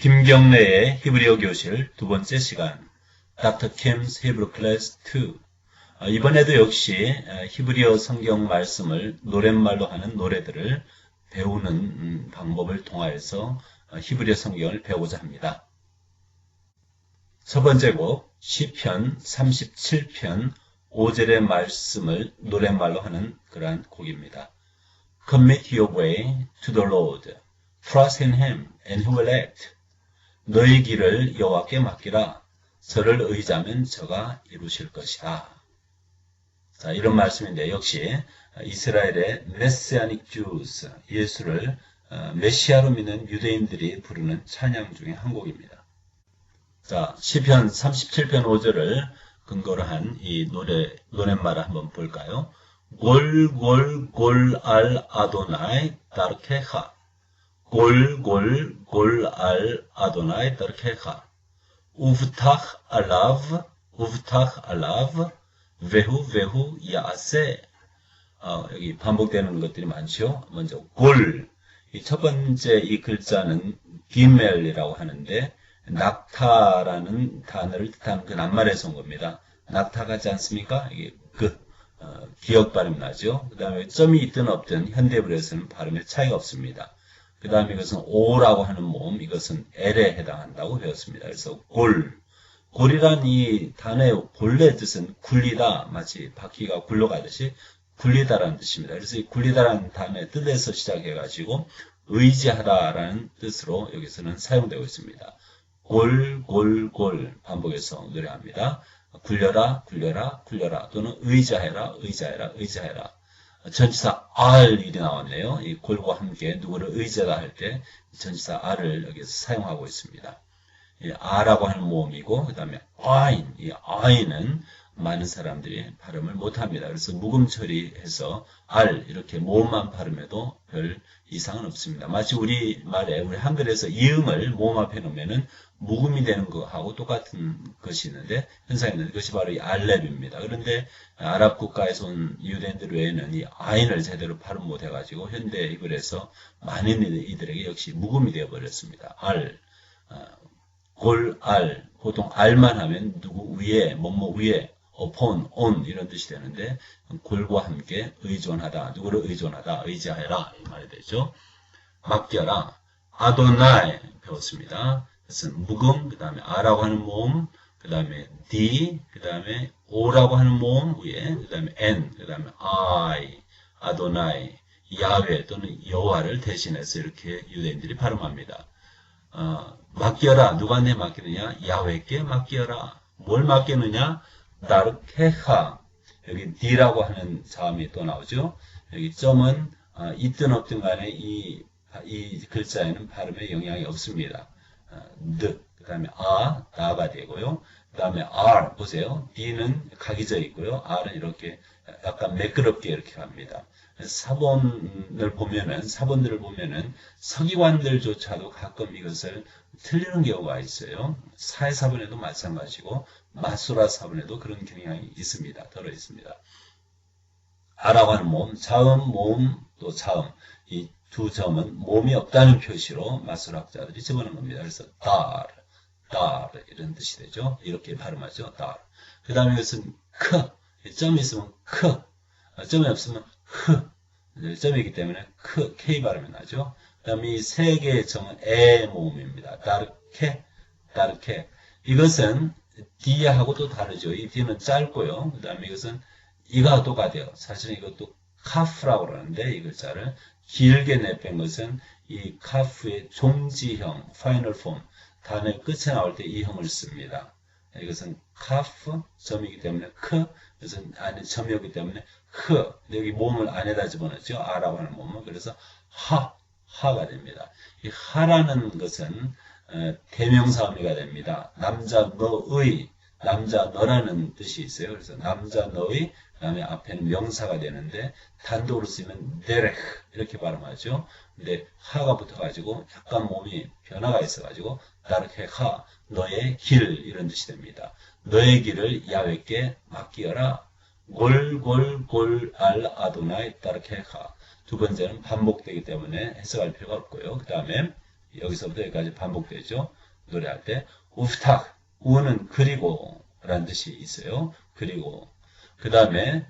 김경래의 히브리어 교실 두 번째 시간 Dr. Kim's Hebrew Class 2 어, 이번에도 역시 어, 히브리어 성경 말씀을 노랫말로 하는 노래들을 배우는 음, 방법을 통하여서 어, 히브리어 성경을 배우고자 합니다. 첫 번째 곡 시편 37편 5절의 말씀을 노랫말로 하는 그러한 곡입니다. Commit your way to the Lord. Trust in him and he will act. 너희 길을 여호와께 맡기라. 저를 의지하면 저가 이루실 것이다. 자, 이런 말씀인데 역시 이스라엘의 메시아닉 주스 예수를 어, 메시아로 믿는 유대인들이 부르는 찬양 중에 한 곡입니다. 자, 시편 37편 5절을 근거로 한 이 노래 노랫말을 한번 볼까요? 골골골 알 아도나이 다르케하 골골 골 알 아도나이 알라브 우브탁 알라브 베후 베후 야세 어, 여기 반복되는 것들이 많죠. 먼저 골. 이 첫 번째 이 글자는 기멜이라고 하는데 낙타라는 단어를 뜻하는 그 낱말에서 온 겁니다. 낙타 같지 않습니까? 이게 그 어, 기억 발음 나죠. 그 다음에 점이 있든 없든 현대불에서는 발음에 차이가 없습니다. 그 다음에 이것은 오라고 하는 모음, 이것은 L에 해당한다고 배웠습니다. 그래서 골. 골이란 이 단어의 본래 뜻은 굴리다, 마치 바퀴가 굴러가듯이 굴리다라는 뜻입니다. 그래서 이 굴리다라는 단어의 뜻에서 시작해가지고 의지하다라는 뜻으로 여기서는 사용되고 있습니다. 골, 골, 골 반복해서 노래합니다. 굴려라, 굴려라, 굴려라 또는 의지하라, 의지하라, 의지하라. 전치사 R 일이 나왔네요. 이 골과 함께 누구를 의지하다 할때 전치사 R을 여기서 사용하고 있습니다. 이 R라고 하는 모음이고 그 다음에 아인, 이 아인은 많은 사람들이 발음을 못합니다. 그래서 묵음 처리해서 R 이렇게 모음만 발음해도 별 이상은 없습니다. 마치 우리 말에 우리 한글에서 이음을 모음 앞에 놓으면은 묵음이 되는 것하고 똑같은 것이 있는데 현상이 있는데 그것이 바로 이 알렙입니다. 그런데 아랍 국가에서 온 유대인들 외에는 이 아인을 제대로 발음 못해가지고 현대 이글에서 많은 이들에게 역시 묵음이 되어버렸습니다. 알, 어, 골, 알 보통 알만 하면 누구 위에 뭐뭐 위에 upon, on 이런 뜻이 되는데 골과 함께 의존하다, 누구를 의존하다, 의지하여라 이 말이 되죠. 맡겨라, 아도나이 배웠습니다. 그것은 묵음, 그 다음에 아라고 하는 모음, 그 다음에 d, 그 다음에 o라고 하는 모음 위에, 그 다음에 n, 그 다음에 i, 아도나이, 야훼 또는 여호와를 대신해서 이렇게 유대인들이 발음합니다. 어, 맡겨라. 누구한테 맡기느냐? 야훼께 맡겨라. 뭘 맡기느냐? 다르케하. 여기 D라고 하는 자음이 또 나오죠. 여기 점은 어, 있든 없든 간에 이, 이 글자에는 발음에 영향이 없습니다. 어, 드, 그 다음에 아, 나가 되고요. 그 다음에 R, 보세요. D는 각이져 있고요. R은 이렇게 약간 매끄럽게 이렇게 갑니다. 사본을 보면은, 사본들을 보면은 서기관들조차도 가끔 이것을 틀리는 경우가 있어요. 사회사본에도 마찬가지고, 마수라 사본에도 그런 경향이 있습니다. 들어 있습니다. 아라고 하는 모음, 자음, 모음, 또 자음. 이 두 점은 몸이 없다는 표시로 마술학자들이 집어넣은 겁니다. 그래서 달, 달 이런 뜻이 되죠. 이렇게 발음하죠. 달. 그 다음에 이것은 크, 점이 있으면 크, 점이 없으면 흐. 점이기 때문에 크, K 발음이 나죠. 그 다음에 이 세 개의 점은 에 모음입니다. 다르케, 다르케. 이것은 D하고 또 다르죠. 이 D는 짧고요. 그 다음에 이것은 이가 똑같아요. 사실은 이것도 카프라고 그러는데 이 글자를 길게 내뺀 것은 이 카프의 종지형, 파이널 폼, 단어의 끝에 나올 때 이 형을 씁니다. 이것은 카프, 점이기 때문에 크, 이것은 안에 점이 없기 때문에 흐, 여기 몸을 안에다 집어넣죠. 아라고 하는 몸을. 그래서 하, 하가 됩니다. 이 하라는 것은 어, 대명사음이가 됩니다. 남자 너의, 남자 너라는 뜻이 있어요. 그래서 남자 너의, 그 다음에 앞에는 명사가 되는데 단독으로 쓰면 데렉 이렇게 발음하죠. 근데 하가 붙어가지고 약간 몸이 변화가 있어가지고 다르게 하, 너의 길 이런 뜻이 됩니다. 너의 길을 야외께 맡기어라. 골골골 알 아도나이 다르케 하. 두 번째는 반복되기 때문에 해석할 필요가 없고요. 그 다음에 여기서부터 여기까지 반복되죠. 노래할 때 우프탁 우는 그리고 라는 뜻이 있어요. 그리고 그 다음에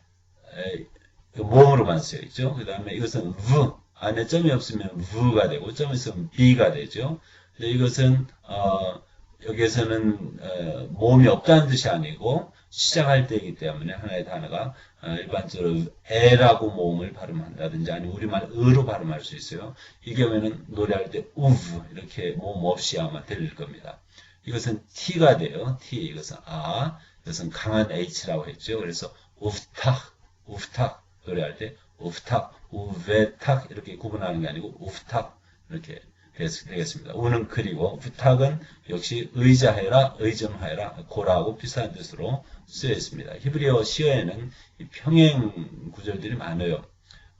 모음으로만 쓰여 있죠. 그 다음에 이것은 v 안에 점이 없으면 v가 되고 점이 있으면 b가 되죠. 근데 이것은 어, 여기에서는 어, 모음이 없다는 뜻이 아니고 시작할 때이기 때문에 하나의 단어가 어, 일반적으로 에라고 모음을 발음한다든지 아니면 우리말 으로 발음할 수 있어요. 이 경우에는 노래할 때 우브 이렇게 모음 없이 아마 들릴 겁니다. 이것은 T가 돼요. T 이것은 아 이것은 강한 H라고 했죠. 그래서 우프탁 우프탁 노래할 때 우프탁 우베탁 이렇게 구분하는 게 아니고 우프탁 이렇게 되겠습니다. 우는 그리고 부탁은 역시 의자해라, 의존하여라, 고라하고 비슷한 뜻으로 쓰여 있습니다. 히브리어 시어에는 평행 구절들이 많아요.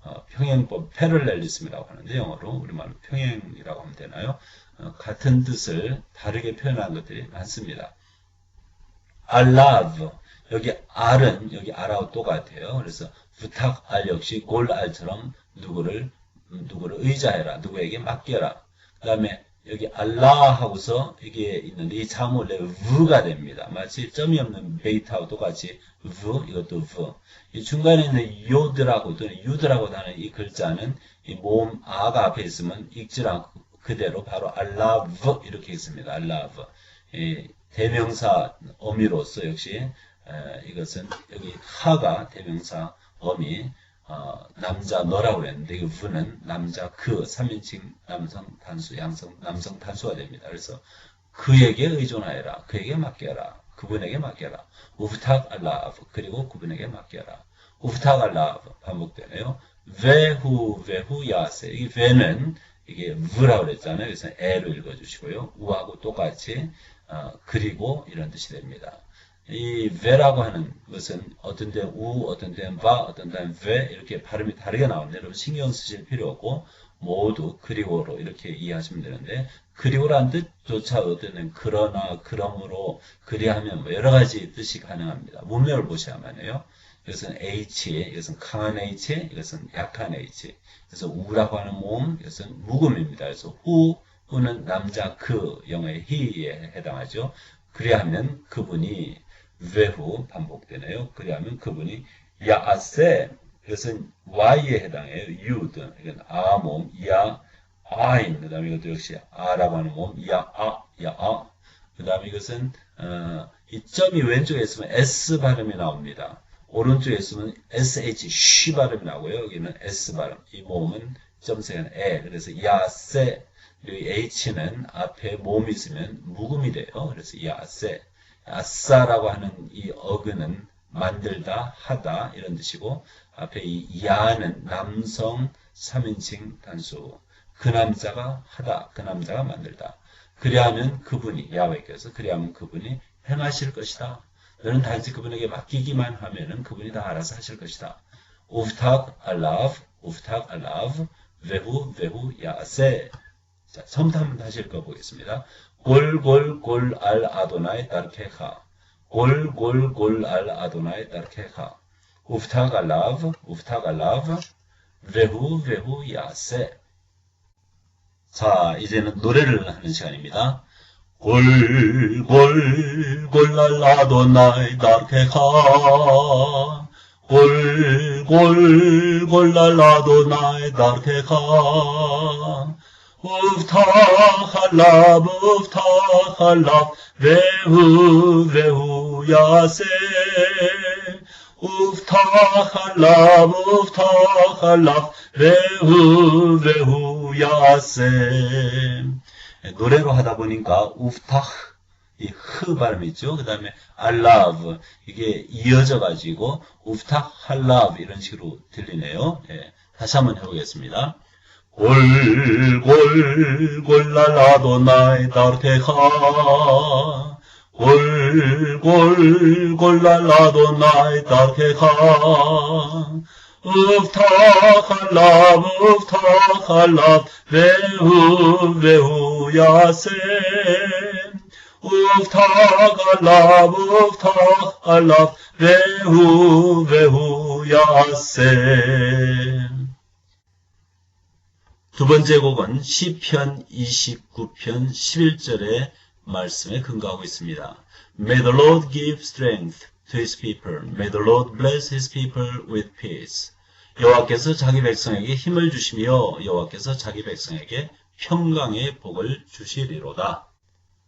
어, 평행법, 패럴렐리즘이라고 하는데 영어로 우리말로 평행이라고 하면 되나요? 어, 같은 뜻을 다르게 표현한 것들이 많습니다. 알라브 여기 알은 여기 알하고 똑같아요. 그래서 부탁 알 역시 골 알처럼 누구를 누구를 의자해라, 누구에게 맡겨라. 그 다음에 여기 알라 하고서 이게 있는데 이 자음은 원래 v가 됩니다. 마치 점이 없는 베이트하고 똑같이 v 이것도 v. 이 중간에 있는 요드라고 또는 유드라고 하는 이 글자는 이 모음 아가 앞에 있으면 읽지 않고 그대로 바로 알라브 이렇게 있습니다. 알라브. 이 대명사 어미로서 역시 에, 이것은 여기 하가 대명사 어미 어, 남자 너라고 그랬는데 그 v는 남자 그 3인칭 남성 단수 양성 남성 단수가 됩니다. 그래서 그에게 의존하여라. 그에게 맡겨라. 그분에게 맡겨라. 우프탁 알라브 그리고 그분에게 맡겨라. 우프탁 알라브 반복되네요. vehu vehu 야세 이 ve는 이게 v라고 그랬잖아요. 그래서 에로 읽어주시고요. 우하고 똑같이 어, 그리고 이런 뜻이 됩니다. 이 ve라고 하는 것은 어떤 때는 우, 어떤 때는 바, 어떤 때는 ve 이렇게 발음이 다르게 나오는데 여러분 신경 쓰실 필요 없고 모두 그리고로 이렇게 이해하시면 되는데 그리고라는 뜻조차 어떤 그러나 그러므로 그리하면 뭐 여러 가지 뜻이 가능합니다. 문맥을 보셔야만해요. 이것은 H, 이것은 강한 H, 이것은 약한 H. 그래서 우라고 하는 모음, 이것은 묵음입니다. 그래서 후, 후는 남자 그 영어의 he에 해당하죠. 그리하면 그분이 외후 반복되네요. 그리하면 그분이 야세 이것은 y에 해당해요. 유드 이건 아 몸, 야 아인 그 다음에 이것도 역시 아라고 하는 몸, 야 아 야 아 그 다음에 이것은 어, 이 점이 왼쪽에 있으면 s 발음이 나옵니다. 오른쪽에 있으면 sh 쉬 발음이 나고요. 여기는 s 발음. 이 몸은 점세는 에 그래서 야세 h는 앞에 몸이 있으면 묵음이 돼요. 그래서 야세 아싸라고 하는 이 어근은 만들다, 하다 이런 뜻이고 앞에 이 야는 남성 3인칭 단수 그 남자가 하다, 그 남자가 만들다 그리하면 그분이 야외께서 그리하면 그분이 행하실 것이다. 너는 단지 그분에게 맡기기만 하면은 그분이 다 알아서 하실 것이다. 우프탁 알라브, 우프탁 알라브, vehu vehu 야세. 자, 처음부터 한번 다시 읽어보겠습니다. 골골골 알 아도나이 다르케하 골골골 알 아도나이 알라브 우프탁 알라브 vehu vehu 야세. 자, 이제는 노래를 하는 시간입니다. 골골골 알 아도나이 다르케하 골골골 알 아도나이 다르케하 우프타할랍 우프타할랍 vehu vehu 야세 우프타할랍 우프타할랍 vehu vehu 야세 노래로 하다 보니까 우프타 이흐 발음 있죠. 그 다음에 알라브 이게 이어져 가지고 우프타 할라브 이런 식으로 들리네요. 예, 다시 한번 해보겠습니다. 골골골랄 아도나이 다르케하 골골골랄 아도나이 다르케하 읍타할랍 읍타할랍 vehu vehu 야세 읍타할랍 읍타할랍 vehu vehu 야세 두 번째 곡은 시편 29편 11절의 말씀에 근거하고 있습니다. May the Lord give strength to his people. May the Lord bless his people with peace. 여호와께서 자기 백성에게 힘을 주시며 여호와께서 자기 백성에게 평강의 복을 주시리로다.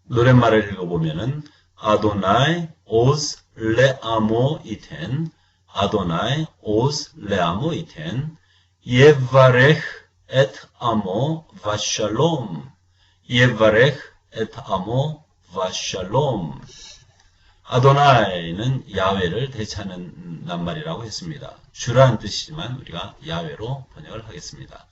노랫말을 읽어보면은 아도나이 오즈 레아모 이텐 아도나이 오즈 레아모 이텐 예바레흐 엣 아모 바샬롬 예바레흐 엣 아모 바샬롬 아도나이는 야외를 대체하는 낱말이라고 했습니다. 주라는 뜻이지만 우리가 야외로 번역을 하겠습니다.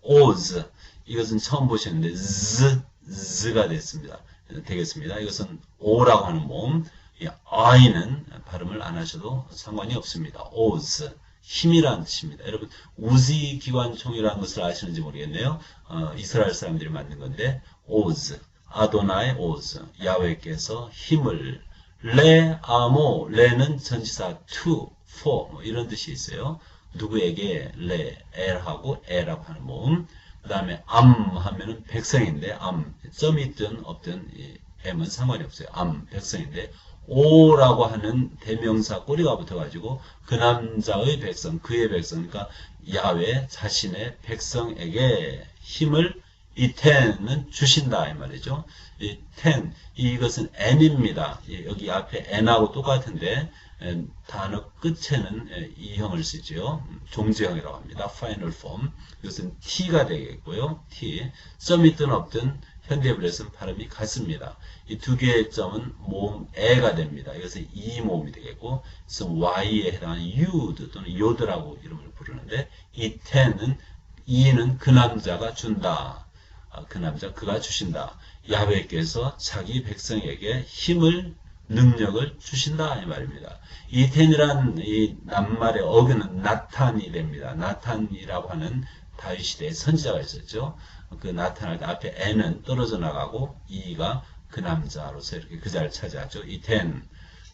오즈 이것은 처음 보시는데 z z가 됐습니다. 되겠습니다. 이것은 오라고 하는 모음, 이 i는 발음을 안 하셔도 상관이 없습니다. 오즈 힘이라는 뜻입니다. 여러분 우지 기관총이라는 것을 아시는지 모르겠네요. 어, 이스라엘 사람들이 만든 건데 오즈 아도나의 오즈 야외께서 힘을 레 아모 레는 전치사 to for 뭐 이런 뜻이 있어요. 누구에게 레 엘하고 에라고 하는 모음 그 다음에 암 하면은 백성인데 암 점이 있든 없든 이 M은 상관이 없어요. 암 백성인데 오라고 하는 대명사 꼬리가 붙어가지고 그 남자의 백성 그의 백성 그러니까 야외 자신의 백성에게 힘을 이 텐은 주신다 이 말이죠. 이 텐, 이것은 n입니다. 예, 여기 앞에 n하고 똑같은데 에, 단어 끝에는 에, 이형을 쓰죠. 음, 종지형이라고 합니다. final form. 이것은 t가 되겠고요. t. 점이 있든 없든 현대블렛은 발음이 같습니다. 이 두 개의 점은 모음 에가 됩니다. 이것은 이 모음이 되겠고, 그래서 y에 해당하는 유드 또는 요드라고 이름을 부르는데 이 텐은 이는 그 남자가 준다. 아, 그 남자 그가 주신다. 야훼께서 자기 백성에게 힘을 능력을 주신다 이 말입니다. 이 텐이란 이 낱말의 어근은 나탄이 됩니다. 나탄이라고 하는 다윗 시대의 선지자가 있었죠. 그 나타날 때 앞에 N은 떨어져 나가고 이가 그 남자로서 이렇게 그 자리를 차지하죠. 이 텐,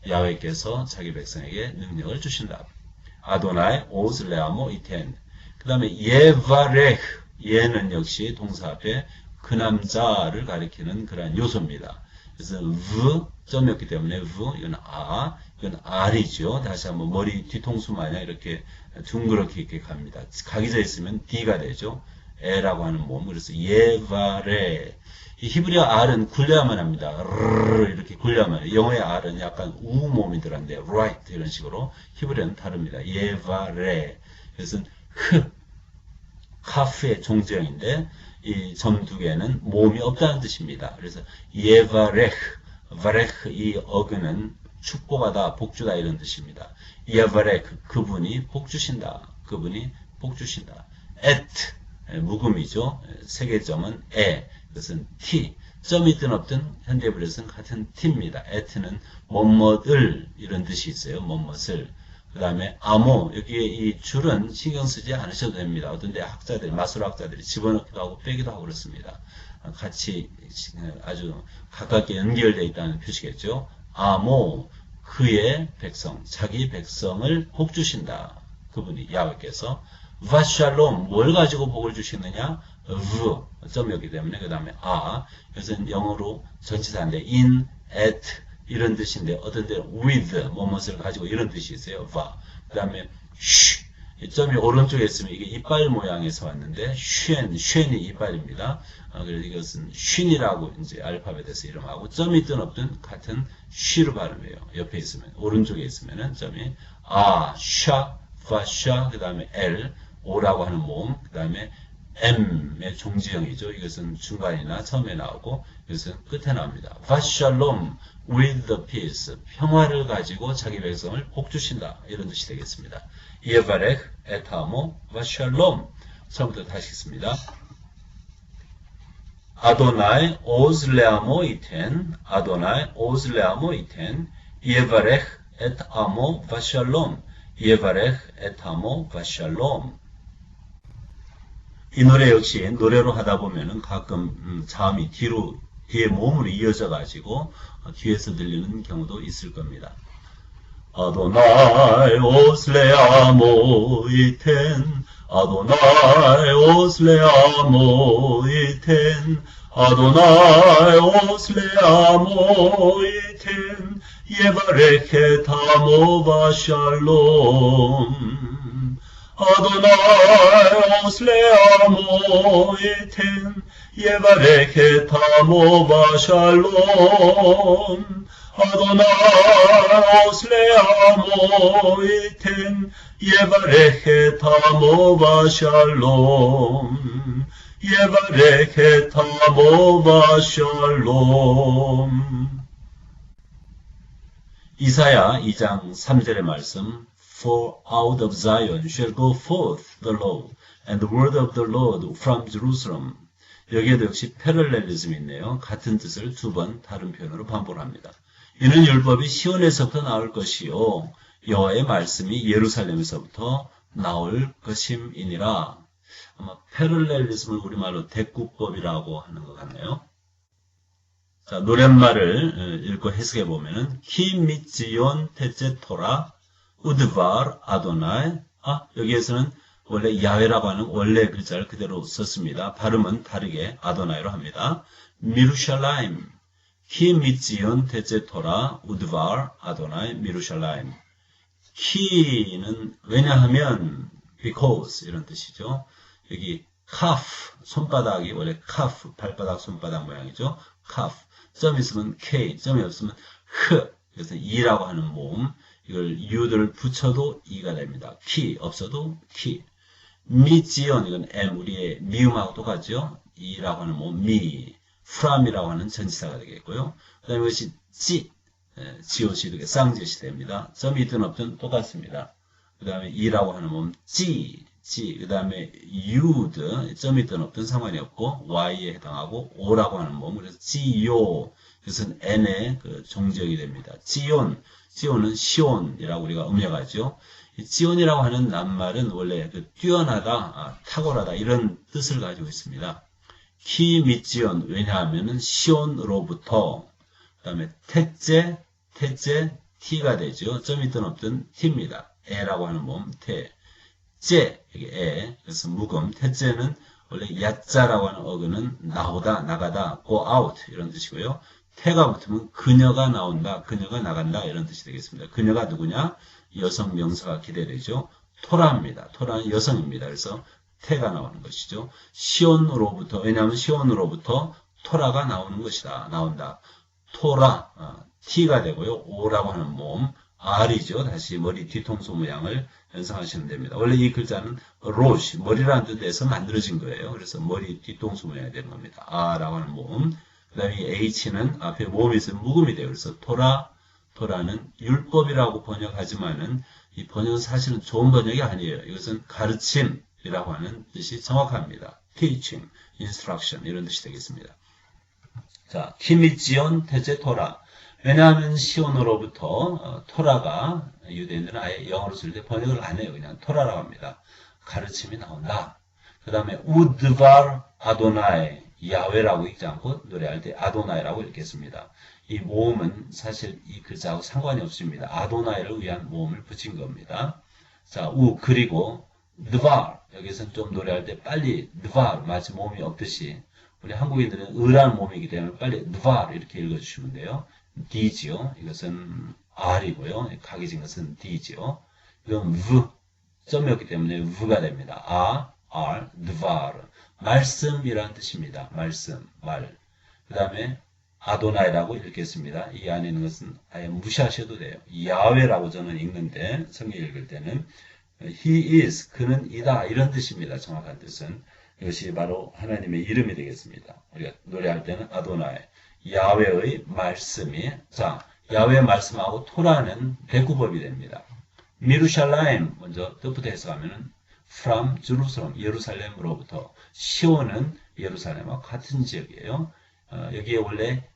야훼께서 자기 백성에게 능력을 주신다. 아도나이 오슬레아모 이텐. 그 다음에 예바레흐, 예는 역시 동사 앞에 그 남자를 가리키는 그러한 요소입니다. 그래서 v 점이었기 때문에 v 이건 아 이건 r이죠. 다시 한번 머리 뒤통수 마냥 이렇게 둥그렇게 이렇게 갑니다. 각이 져 있으면 d가 되죠. 에라고 하는 몸. 그래서 예바레. 이 히브리어 R은 굴려야만 합니다. 이렇게 굴려야만. 영어의 R은 약간 우 몸이 들어간데 right 이런 식으로 히브리어는 다릅니다. 예바레. 그래서 흐 카프의 종지형인데 이 점 두 개는 모음이 없다는 뜻입니다. 그래서 예바레흐, 바레흐 이 어근은 축복하다, 복주다 이런 뜻입니다. 예바레흐 그분이 복 주신다. 그분이 복 주신다. 에트 묵음이죠. 세계점은 에 그것은 t 점이 있든 없든 현대브렛은 같은 t입니다. 에트는 뭐뭐을 이런 뜻이 있어요. 뭐뭇을 그 다음에 암호 여기에 이 줄은 신경 쓰지 않으셔도 됩니다. 어떤 데 학자들이 마술 학자들이 집어넣기도 하고 빼기도 하고 그렇습니다. 같이 아주 가깝게 연결되어 있다는 표시겠죠. 암호 그의 백성 자기 백성을 복 주신다. 그분이 야훼께서 바샬롬 뭘 가지고 복을 주시느냐? v 점이었기 때문에 그 다음에 아 이것은 영어로 전치사인데 in, at 이런 뜻인데 어떤 때는 with 뭐뭇을 가지고 이런 뜻이 있어요. va. 그 다음에 쉬 점이 오른쪽에 있으면 이게 이빨 모양에서 왔는데 쉔, 쉔이 이빨입니다. 어, 그래서 이것은 쉔이라고 이제 알파벳에서 이름하고 점이 있든 없든 같은 쉬로 발음해요. 옆에 있으면 오른쪽에 있으면은 점이 아, 샤, 파 샤 그 다음에 l 오라고 하는 모음 그 다음에 M의 종지형이죠. 이것은 중간이나 처음에 나오고 이것은 끝에 나옵니다. 바샬롬 with the peace 평화를 가지고 자기 백성을 복 주신다 이런 뜻이 되겠습니다. 예바렉 에타모 바샬롬 처음부터 다시 읽습니다. 아도나이 오즈레아모 이텐 아도나이 오즈레아모 이텐 예바렉 에타모 바샬롬 예바렉 에타모 바샬롬 이 노래 역시 노래로 하다 보면은 가끔 음, 자음이 뒤로 뒤에 몸으로 이어져 가지고 어, 뒤에서 들리는 경우도 있을 겁니다. 아도나이 오슬레아 모 이텐 아도나이 오슬레아 모 이텐 아도나이 오슬레아 모 이텐 예바레케 타모바 샬롬 아도나이 오슬레아모 이텐 예바레케 타모바 샬롬 아도나이 오슬레아모 이텐 예바레케 타모바 샬롬 예바레케 타모바 샬롬 이사야 2장 3절의 말씀 For out of Zion shall go forth the law and the word of the Lord from Jerusalem 여기에도 역시 패럴렐리즘이 있네요. 같은 뜻을 두 번 다른 표현으로 반복합니다. 이는 율법이 시온에서부터 나올 것이요 여호와의 말씀이 예루살렘에서부터 나올 것임이니라. 아마 패럴렐리즘을 우리말로 대꾸법이라고 하는 것 같네요. 자, 노랫말을 어, 읽고 해석해 보면은 키 미지온 테제 토라 우드발 아도나이 아 여기에서는 원래 야훼라고 하는 원래 글자를 그대로 썼습니다. 발음은 다르게 아도나이로 합니다. 미루샬라임 키 미지온 테제 토라 우드발 아도나이 미루샬라임 키는 왜냐하면 because 이런 뜻이죠. 여기 카프 손바닥이 원래 카프 발바닥 손바닥 모양이죠. 카프 점 있으면 K 점이 없으면 흐 그래서 이라고 하는 모음 이걸 U를 붙여도 이가 됩니다. 키 없어도 키 미지온 이건 M 우리의 미음하고 똑같죠. 이라고 하는 모음 미 from이라고 하는 전치사가 되겠고요. 그 다음에 이것이 지 지오시 이렇게 쌍지시 됩니다. 점이 있든 없든 똑같습니다. 그 다음에 이라고 하는 모음 지, 지, 그 다음에 유드, 점이 있든 없든 상관이 없고 y에 해당하고 오라고 하는 모음 그래서 지요 그것은 n의 그 종적이 됩니다. 지온, 지온은 시온이라고 우리가 음역하죠. 이 지온이라고 하는 낱말은 원래 그 뛰어나다, 아, 탁월하다 이런 뜻을 가지고 있습니다. 키 미지온 왜냐하면은 시온으로부터 그 다음에 태째, 태째, t가 되죠. 점 있든 없든 t입니다. 에라고 하는 몸, 태. 째, 여기 에. 그래서 묵음. 태째는 원래 야자라고 하는 어근은 나오다, 나가다, go out 이런 뜻이고요. 태가 붙으면 그녀가 나온다, 그녀가 나간다 이런 뜻이 되겠습니다. 그녀가 누구냐? 여성 명사가 기대되죠. 토라입니다. 토라는 여성입니다. 그래서 태가 나오는 것이죠. 시온으로부터 왜냐하면 시온으로부터 토라가 나오는 것이다. 나온다. 토라 어, T가 되고요. O라고 하는 몸 R이죠. 다시 머리 뒤통수 모양을 연상하시면 됩니다. 원래 이 글자는 로시 머리라는 뜻에서 만들어진 거예요. 그래서 머리 뒤통수 모양이 되는 겁니다. R라고 하는 몸. 그 다음에 H는 앞에 있으면 묵음이 돼요. 그래서 토라 토라는 율법이라고 번역하지만은 이 번역은 사실은 좋은 번역이 아니에요. 이것은 가르침이라고 하는 뜻이 정확합니다. teaching, instruction 이런 뜻이 되겠습니다. 자, 키미지온 대제 토라. 왜냐하면 시온으로부터 어, 토라가 유대인들은 아예 영어로 쓸 때 번역을 안 해요. 그냥 토라라고 합니다. 가르침이 나온다. 그 다음에 우드발 아도나이 야외라고 읽지 않고 노래할 때 아도나이라고 읽겠습니다. 이 모음은 사실 이 글자하고 상관이 없습니다. 아도나이를 위한 모음을 붙인 겁니다. 자, 우 그리고 느발 여기서는 좀 노래할 때 빨리 느발 마치 모음이 없듯이 우리 한국인들은 의라는 몸이기 때문에 빨리 느발 이렇게 읽어주시면 돼요. D지요. 이것은 R이고요. 각이진 것은 D지요. 이건 V 점이 없기 때문에 V가 됩니다. A, R, 느발 말씀이라는 뜻입니다. 말씀, 말. 그 다음에 아도나이라고 읽겠습니다. 이 안에 있는 것은 아예 무시하셔도 돼요. 야외라고 저는 읽는데 성경 읽을 때는 He is 그는 이다 이런 뜻입니다. 정확한 뜻은 이것이 바로 하나님의 이름이 되겠습니다. 우리가 노래할 때는 아도나이 야외의 말씀이 자 야외 말씀하고 토라는 대구법이 됩니다. 미루샬라임 먼저 뜻부터 해석하면은 from Jerusalem 예루살렘으로부터 시온은 예루살렘과 같은 지역이에요. 어, 여기에 원래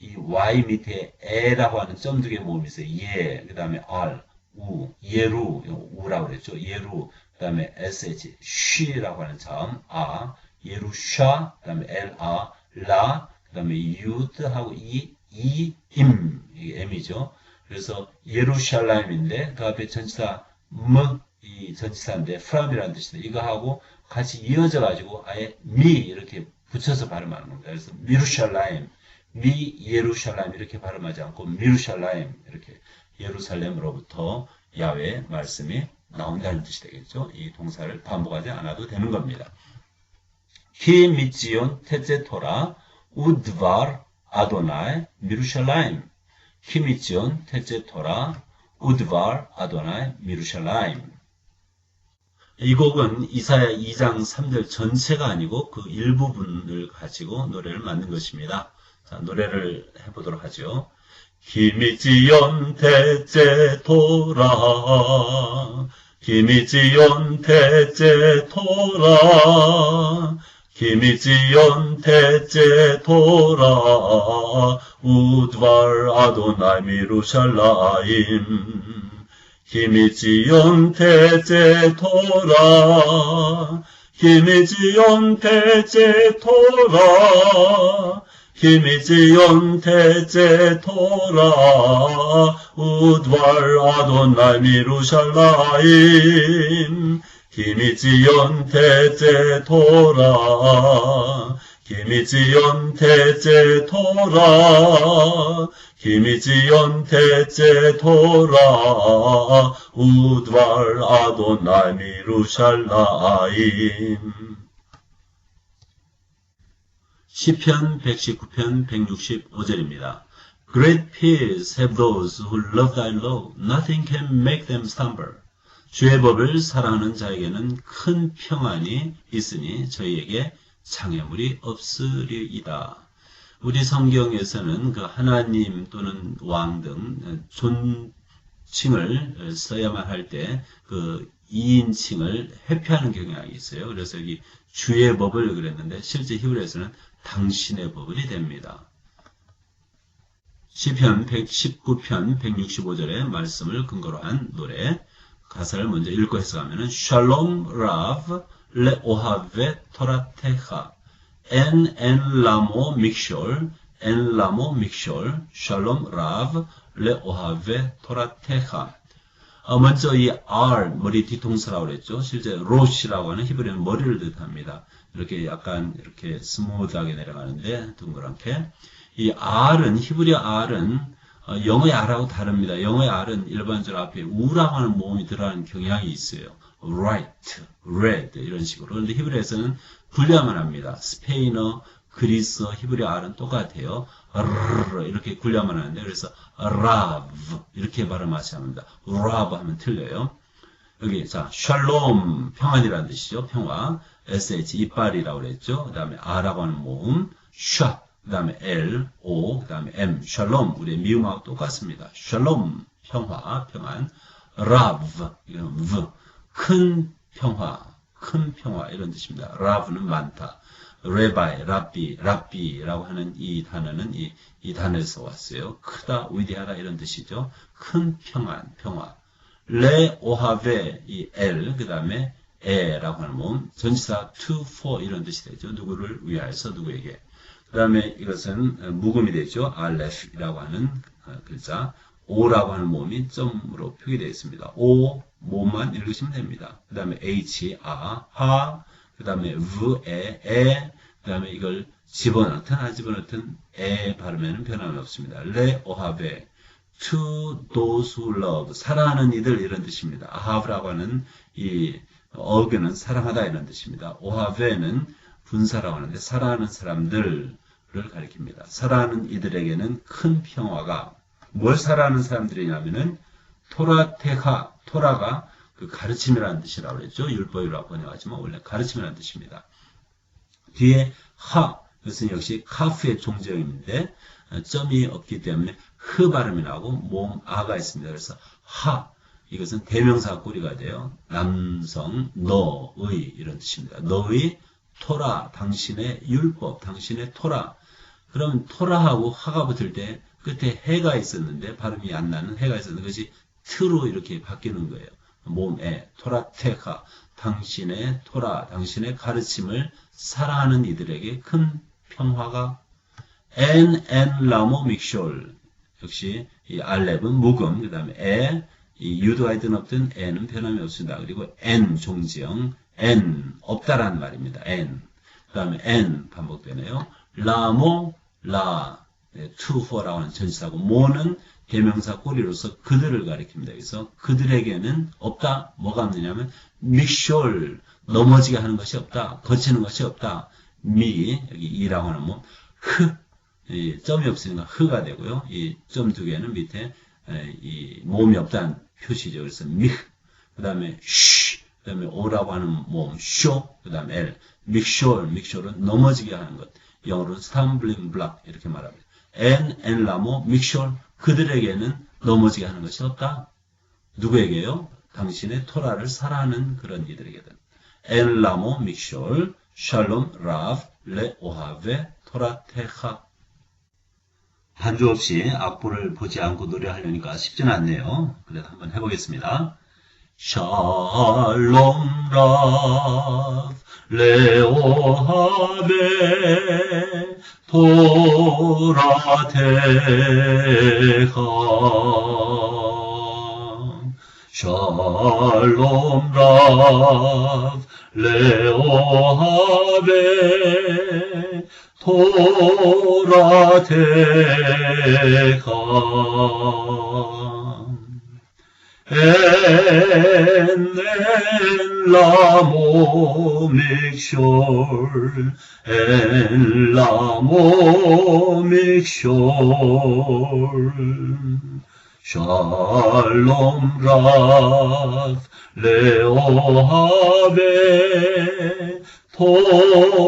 이 y 밑에 에라고 하는 점두개 모음이 있어요. 예, 그 다음에 r, 우, 예루, 우라고 그랬죠. 예루, 그 다음에 sh, 쉬라고 하는 점, 아, 예루샤, 그 다음에 l, 아, 라, 그 다음에 유드하고 이, 이, 임, 이게 m이죠. 그래서 예루샬라임인데 그 앞에 전치사 무, 이 전치사인데 from이라는 뜻인데 이거하고 같이 이어져 가지고 아예 미 이렇게 붙여서 발음하는 겁니다. 그래서 미루샬라임, 미 예루샬라임 이렇게 발음하지 않고 미루샬라임 이렇게 예루살렘으로부터 야외 말씀이 나온다는 뜻이 되겠죠. 이 동사를 반복하지 않아도 되는 겁니다. 키 미지온 테제 토라 우드발 아도나이 미루샬라임 키 미지온 테제 토라 우드발 아도나이 미루샬라임 이 곡은 이사야 2장 3절 전체가 아니고 그 일부분을 가지고 노래를 만든 것입니다. 자, 노래를 해보도록 하죠. 기미지연 대제 토라 기미지연 대제 토라 기미지연 대제 토라 우드발 아도나이 미루샬라임 기미지연 대제 토라. 기미지연 대제 토라. 기미지연 대제 토라. 우드왈 아도나이 미루샬라임. 기미지연 대제 토라 기미지연 대제 토라 기미지연 대제 토라 우드왈 아도나이 미루샬라임 시편 119편 165절입니다. Great peace have those who love thy law. Nothing can make them stumble. 주의 법을 사랑하는 자에게는 큰 평안이 있으니 저희에게 장애물이 없으리이다. 우리 성경에서는 그 하나님 또는 왕 등 존칭을 써야만 할 때 그 2인칭을 회피하는 경향이 있어요. 그래서 여기 주의 법을 그랬는데 실제 히브리에서는 당신의 법이 됩니다. 시편 119편 165절의 말씀을 근거로 한 노래 가사를 먼저 읽고 해석하면 은 샬롬 라브 레 오하베 토라테하 엔엔 라모 믹숄 엔 라모 믹숄 샬롬 라브 레 오하베 토라테하 어, 먼저 이 R 머리 뒤통수라고 그랬죠. 실제 로시라고 하는 히브리는 머리를 뜻합니다. 이렇게 약간 이렇게 스무드하게 내려가는데 둥그랗게 이 R은 히브리 R은 어, 영어의 R하고 다릅니다. 영어의 R은 일반적으로 앞에 우라고 하는 모음이 들어가는 경향이 있어요. right, red 이런 식으로. 그런데 히브리에서는 분리하면 합니다. 스페인어, 그리스어, 히브리 R은 똑같아요. 이렇게 굴려만 하는데 그래서 라브 이렇게 발음하셔야 합니다. 라브 하면 틀려요. 여기 자 샬롬 평안이라는 뜻이죠. 평화. sh 이빨이라고 그랬죠. 그 다음에 아라고 하는 모음 샤 그 다음에 l o 그 다음에 m 샬롬 우리의 미음하고 똑같습니다. 샬롬 평화 평안 라브 이건 v큰 평화 큰 평화 이런 뜻입니다. 라브는 많다. 랍비, 랍비라고 하는 이 단어는 이, 이 단어에서 왔어요. 크다, 위대하다 이런 뜻이죠. 큰 평안, 평화. 레 오하베, 이 엘, 그 다음에 에라고 하는 몸, 전치사 to, for 이런 뜻이 되죠. 누구를 위하여서 누구에게. 그 다음에 이것은 묵음이 되죠. 알레프라고 하는 글자. 오라고 하는 몸이 점으로 표기되어 있습니다. 오, 몸만 읽으시면 됩니다. 그 다음에 H, 아, 하, 그 다음에 v, 에, 에, 그 다음에 이걸 집어넣든 안 집어넣든 에 발음에는 변함이 없습니다. 레, 오하베, to those who love, 사랑하는 이들 이런 뜻입니다. 아하브라고 하는 이 어근은 사랑하다 이런 뜻입니다. 오하베는 분사라고 하는데 사랑하는 사람들을 가리킵니다. 사랑하는 이들에게는 큰 평화가 뭘 사랑하는 사람들이냐면은 토라테하, 토라가 그 가르침이라는 뜻이라고 그랬죠. 율법이라고 번역하지만 원래 가르침이라는 뜻입니다. 뒤에 하, 이것은 역시 카프의 종제음인데 점이 없기 때문에 흐 발음이 나고 몸 아가 있습니다. 그래서 하, 이것은 대명사 꼬리가 돼요. 남성, 너의 이런 뜻입니다. 너의 토라, 당신의 율법, 당신의 토라. 그러면 토라하고 하가 붙을 때 끝에 해가 있었는데 발음이 안 나는 해가 있었는데 그것이 트로 이렇게 바뀌는 거예요. 몸에 토라테카 당신의 토라 당신의 가르침을 사랑하는 이들에게 큰 평화가 엔 엔 라모 믹숄 역시 이 알렙은 묵음 그 다음에 에 이 유도하이든 없든 n은 변함이 없습니다. 그리고 n 종지형 n 없다라는 말입니다. n 그 다음에 n 반복되네요. 라모 라 네, for라고 하는 전치사고 모는 대명사 꼬리로서 그들을 가리킵니다. 그래서 그들에게는 없다. 뭐가 없느냐면 믹쇼를 넘어지게 하는 것이 없다. 거치는 것이 없다. 미 여기 이라고 하는 뭐 흑, 이 점이 없으니까 흐가 되고요. 이 점 두 개는 밑에 에, 이 몸이 없다는 표시죠. 그래서 미, 그 다음에 쉬, 그 다음에 오라고 하는 몸, 쇼, 그 다음에 엘, 믹쇼를, 믹쇼를 넘어지게 하는 것. 영어로는 stumbling block 이렇게 말합니다. 엔, 엔 라모, 믹쇼 그들에게는 넘어지게 하는 것이 없다. 누구에게요? 당신의 토라를 사랑하는 그런 이들에게든. 엔 라모, 믹쇼 샬롬, 라브, 레, 오하베, 토라, 테하. 반주 없이 악보를 보지 않고 노래하려니까 쉽지는 않네요. 그래도 한번 해보겠습니다. Shalom Rav Leohave Toratecha. Shalom Rav Leohave Toratecha en en la mo make sure en la mo make sure shalom rav leohave toratecha